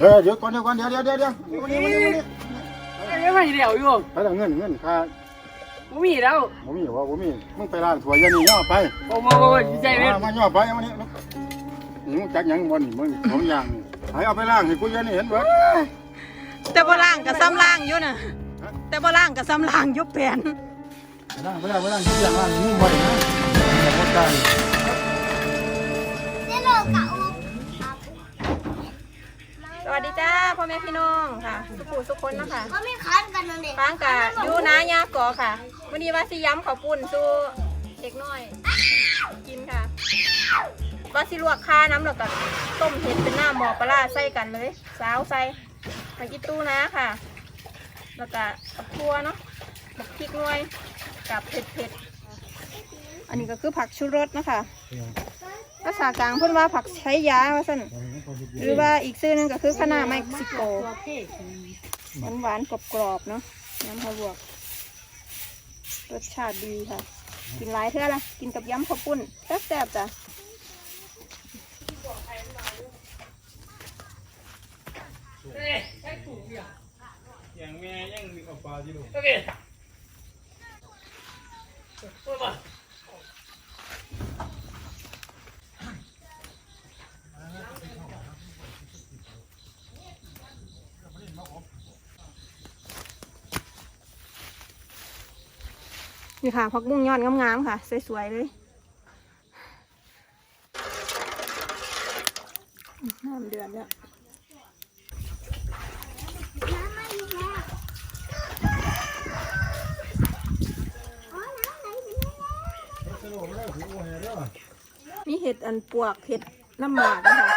เออเดี๋ยวก่อนเดี๋ยวก่อนเดี๋ยวเดี๋ยวเดี๋ยวเดี๋ยววันนี้วันนี้วันนี้ไม่ไม่เดี๋ยวอยู่ไปแล้วเงินเงินค่าผมมีแล้วบ่มีว่าบ่มีมึงไปร้านถั่วยานี่ย่อไปโอ้โหใจเว้ยมามาย่อไปวันนี้นี่มึงจักหยังบ่นี่มึงของอย่างนี่ให้เอาไปล้างให้กูยานี่เห็นเบิดแต่บ่ล่างกับซ้ำล่างอยู่น่ะแต่บ่ล่างกับซ้ำล่างอยุบแผ่นไปล้างไปล้างไปล้างที่อย่างล้างนี่บ่ได้นะแต่บ่ได้ ม่พี่น้องค่ะสุขุสุขคนนะคะเขาไม่คันกันนั่นเองฟางกะอยู่นะยากอค่ะวันนี้ว่าสิย้ำข้าวปุ้นสู้เด็กน้อย กินค่ะว่าสิลวกคาน้ำแล้วก็ต้มเห็ดเป็นหน้าหมอปลาร้าใส่กันเลยสาวใส่ไปกินตู้นะค่ะ แล้วก็กับทั่วเนาะกับพริกหน่วยกับเผ็ดเผ็ดๆอันนี้ก็คือผักชูรสนะคะ ภาษากลางเพิ่นว่าผักใช้ยาว่าสั่นหรือว่าอีกชื่อหนึงก็คือคะน้าเม็กซิโกหวานหวานๆกรอบๆเนาะน้ำพะบวกรสชาติดีค่ะ กินหลายเท่าละกินกับยำข้าวปุ้นแซ่บๆจ้ะอย่างแม่ยังมีกับปลาอยู่ นี่ค่ะผักบุ้งยอดงามๆค่ะ สวยๆเลยน้ำเดือดแล้วน้ำไม่มีแล้วอ๋อน้ำไหลไปแล้วมีเห็ดอันปวกเห็ดน้ำหมากนะคะ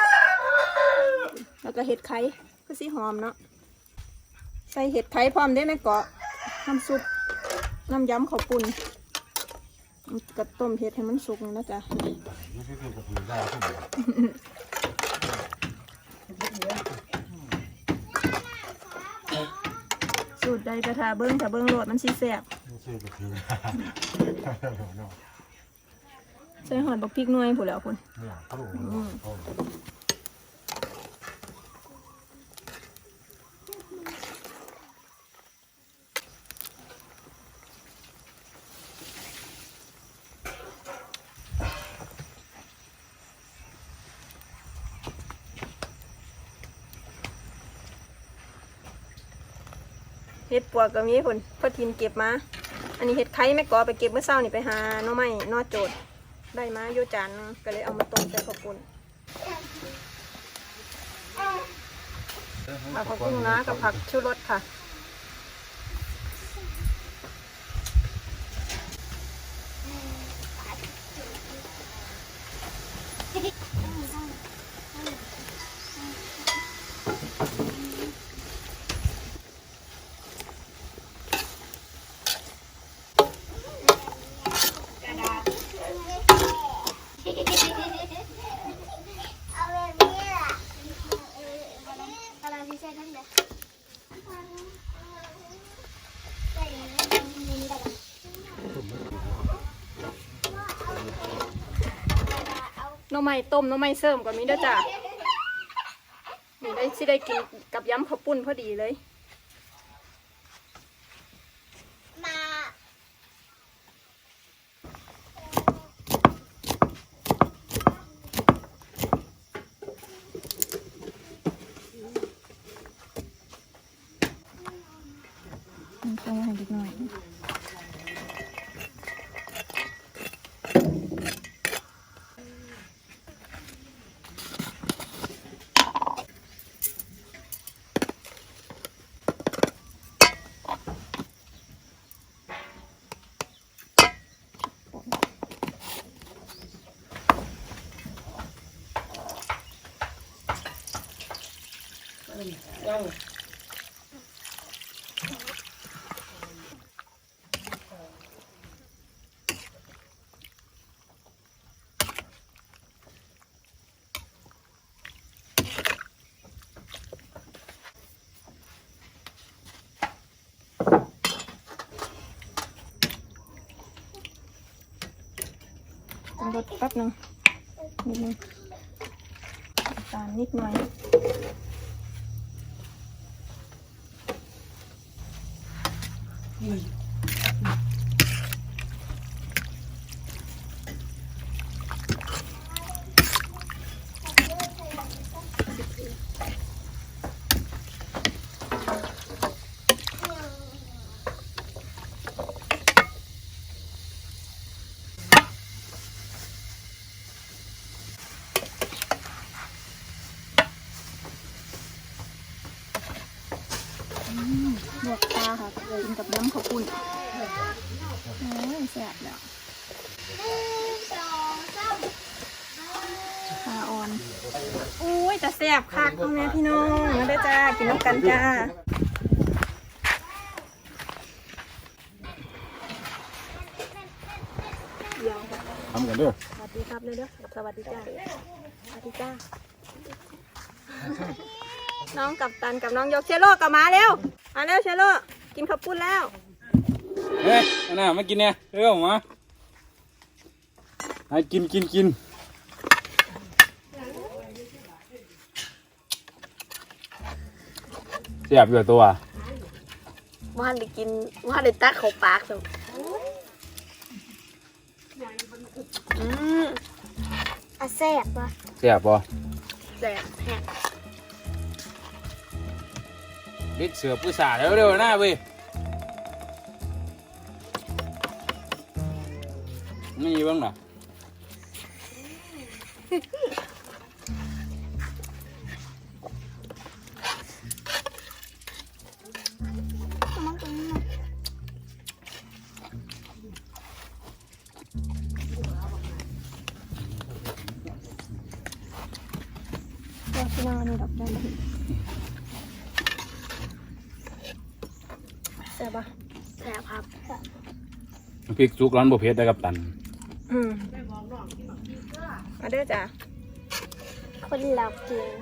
แล้วก็เห็ดไข่ก็สีหอมเนาะ ใส่เห็ดไข่พร้อมได้ไหมเกาะน้ำซุปน้ำยำข้าวปุ้น กับต้มเห็ดให้มันสุกนะจ๊ะสูตรใดกระทาเบิ้งถ้าเบิ้งโหลดมันสีแสบใส่หอดบักพริกหน่วยผู้นแหล้วคุณเห็ดปวกก็มีคุณพอทินเก็บมา อันนี้เห็ดไข่แม่กอไปเก็บเมื่อเช้านี่ไปหาหน้อไม้หนอโจดได้มาโยจานก็เลยเอามาต้มใส่ข้าวปุ้นผักผักบุ้งนะกับผักชูรสค่ะ เอาแบบนี้ล่ะกำลังที่ใช้ทั้งเด็กใส่อย่างนี้นี่ได้ปะเอา หน้อ ไม้ต้มหน้อไม้เสริมก็มีเด้อจ้ะนี่ได้สิได้กินกับยำข้าวปุ้นพอดีเลย มา ใส่ให้เล็กน้อย ป รสแป๊บหนึงนิดนึงตาลนิดหน่อย ลวกปลาค่ะกินกับน้ำข้าวปุ้นโอ้ยแซ่บแล้ว หนึ่งสองสาม ปลาอ่อนอุ้ยจะแซ่บคักพ่อแม่พี่น้องมาเด้อจ้ากินน้ำกันจ้าทำกันเด้อสวัสดีครับเด้อสวัสดีจ้าสวัสดีจ้าน้องกับตันกับน้องยกเชโลกลับมาเร็วมาเร็วเชโลกินข้าวปุ้นแล้ว เฮ้ยอันน่ะมากินเนี่ยเร็วมา ให้กินกินกินเสียบอยู่ตัวว่าได้กินว่าได้ตักเข้าปากสมอืมอะแซ่บปะเสียบป่ะแซ่บแซ่บเด็กเสือผู้สาเร็วๆนะเว้ยไม่มีบ้างเหรอ ที่นองนี่ดอกจันแซ่บปะแซ่บครับ พริกซุกร้อนบ่เผ็ดได้กับตัน อืม มาเด้อจ้าคนเราเก่ง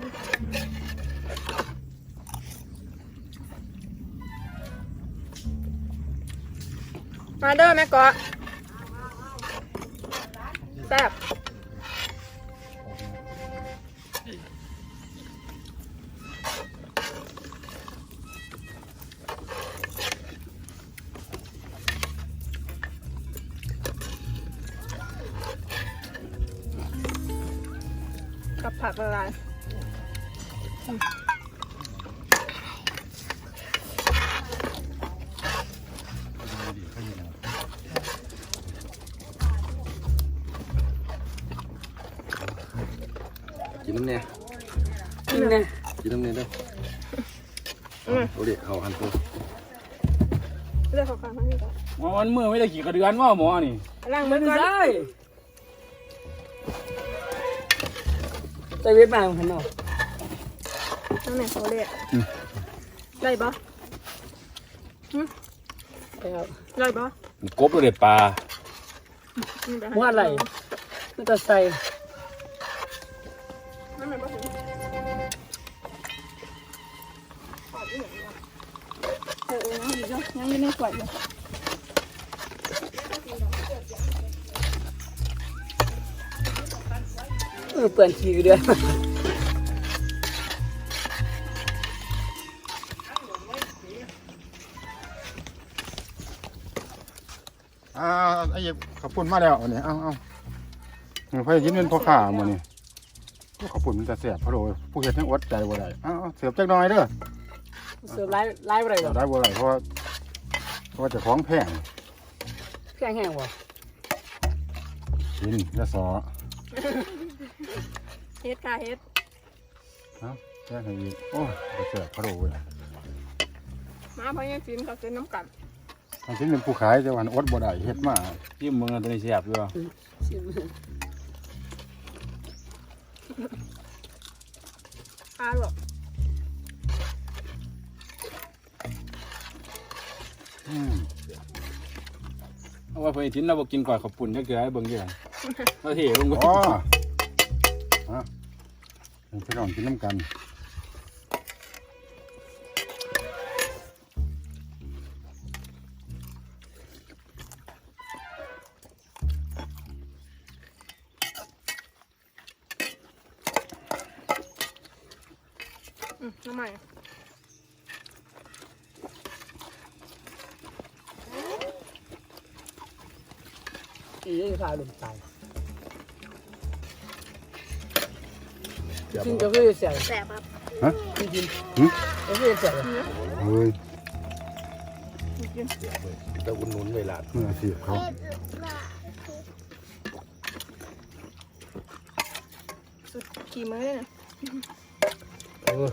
มาเด้อแม่กอแซ่บ กับผักละลายกินน้ำเนี่ยกินนะกินน้ำเนี่ยเด้ออืมเอาเด็กเขาหันตัวเลือกของข้างนี้ก่อนหมอมันมือไม่ได้ขี่กระเดือนว่าหมอนี่ ล้างมัมือนก่อน ได้ ใจเว็บมาของฉันเนาะนั่นแหละเขาเรียกได้ปะครับได้ปะกบเลยปลานี่เดี๋ยวให้ว่าอะไรมันจะใส่นั่นแหละปะถึงเออเออยังอยู่จ้ะยังอยู่ในขวดอยู่ ออเปื่อนขี้เดือนอ่าไอ้เหี้ยขับปุ่นมาแล้วอันนี้เอาเอาเพื่อยิ้มเป็นพ่อข้าหมานี่ขับปุ่นมันจะแสบเพราะโดยผู้เห็ดยังอดใจบ่ได้เอาเอาเสียบจักหน่อยเด้อเสือไล่ไล่อะไรหรเสีอยบได้บ่ได้เพราะว่าเพราะว่าเจะของแพงแข็งแห้งวะกินยาสอ เฮ็ดค่ะเฮ็ดเอาแค่ไหนอีกโอ้ยบ่แสบเพราะโดยมาเพราะยังกินเขากินน้ำกันทางที่เป็นผู้ขายแต่วันอดบ่ได้เฮ็ดมาจิ้มมึงอันตัวนี้เสียบอยู่อาหรอกอืมเอาไว้เพื่อนทิ้นเราบอกกินก่อนขอบปุ่นจะเกลือให้เบิ่งเกี่ยเราเทลงไป อ๋อฮะ พี่น้องกินน้ำกันอืมน้ำใหม่อีนี่พาลุมตาย กินบ่ก็คือเสียแซ่บครับฮะกินกินหึก็คือเสียเฮ้ยจะอุ่นนุนเวลาเมื่อเสียบเขาสุดกี่มื้อเลยนะเออ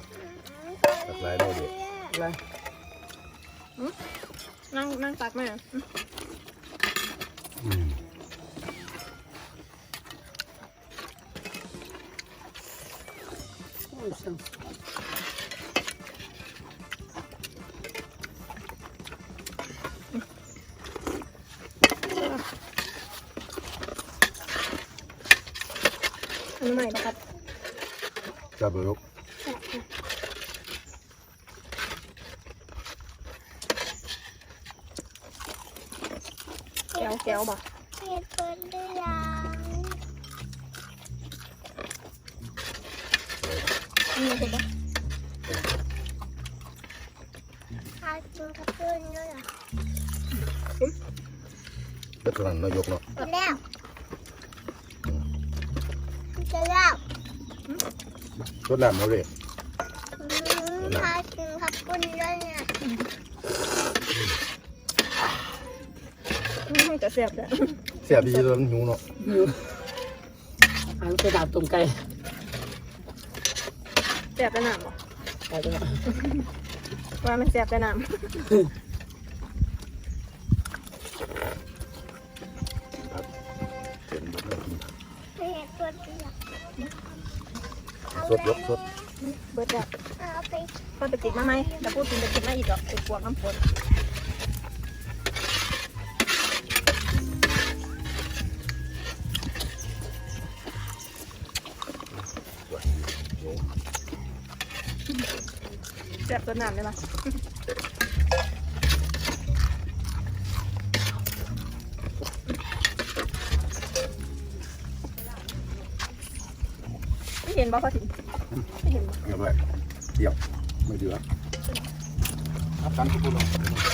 ตักหลายเราเด็กอะไรนั่งนั่งตักมาอื โอ้ยเสียงอันนี้ใหม่นะครับจับไปลูกแก้วแก้วบ่าวกินกับเพื่อนด้วยเหรอเด็กนั้นนายกเนาะกินแล้วกินแล้วรดน้ำมาเลยอืมข้าวกินกับเพื่อนด้วยเนี่ยอืมจะเสียบเลยเสียบีตัวมันหิวเนาะอยู่อันกระดาษตุ่มไก่เสียบแต่น้ำบ่ไก่ตัวว่ามันเสียบแต่น้ เห็นบ่ได้กินเห็ดเปิดหรือยังสดยกสดำเบิดแล้วเอาไป พอไปติดมาไหมแต่พูดถึงไปติดมาอีกหรอกไอ้พวกน้ำฝน ซ่บตัวน้ำได้ปะไม่เห็นบ่พอถึงไม่เห็นบ่เรียบร้อยเดี๋ยวไม่เดือดรับการทุกคุณ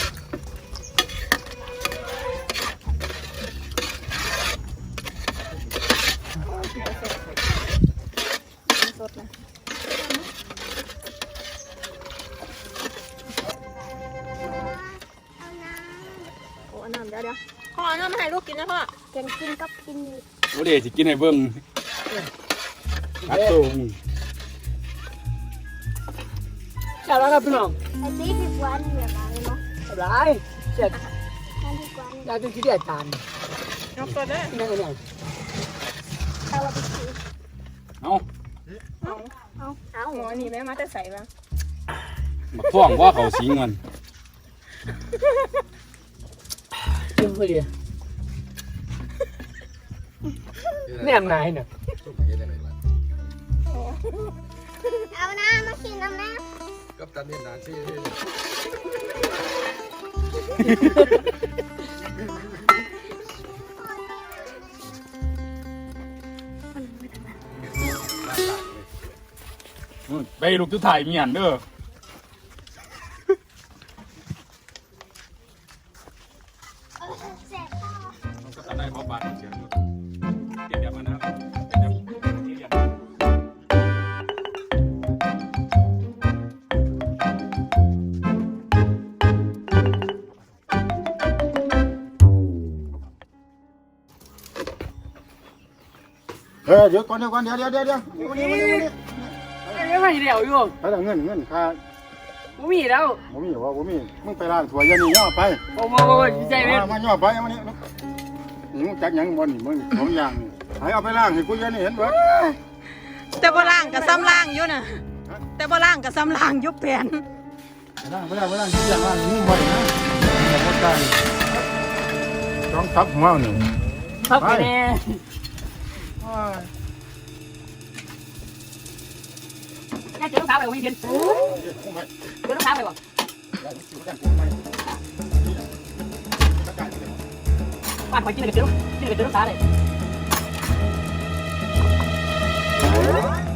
อเอาน้ำมาให้ลูกกินนะพ่อำกินกินกับกินอยู่โอ้เดสิกินให้เบิ่งอัดสูงใช่แล้วครับพี่น้องไอ้ตีพี่กวนเหลืออะไรเนาะอะไรเสียดท่านพี่กวนยายเป็นที่เดียดจานยกตัวเด้อนั่นเองเอาไปกินเอาเอาเอาเอาหัวนี่แม่มาแต่ใส่บ้างมาฟ้องว่าเขาสิงมันกิน พอดีแนมนายเนี่ยเอาน้ำมากินน้ำน้กับตันนี่นานสินู่นไปลูกทุกถ่ายมีหันเด้อ เออเดี๋ยวก่อนเดี๋ยวก่อนเดี๋ยวเดี๋ยวเดี๋ยวเดี๋ยวมานี่มานี่มานี่ยังไม่เดี๋ยวอยู่ไปแล้วเงินเงินค่าบ่มีแล้วบ่มีว่าบ่มีมึงไปร้านสวยยานี่ย่อไปโอ้โหใจเยมามาย่อไปเอามานี่ลูกนี่มึงจักยังบ่นี่มึงสองอย่างนี่ให้เอาไปล้างให้กูยานี่เห็นเบิดแต่บ่ล่างกับซ้ำล่างอยู่น่ะแต่บ่ล่างกับซ้ำล่างยุบแผ่นไปล้างไปล้างไปล้างที่อย่างล้างนี่บ่ได้นะอย่าบ่ได้ต้องทับหัวนี่ครับไปแน่ โอ้ยน่าจะต้องสาวไปวันนี้เพียนเดี๋ย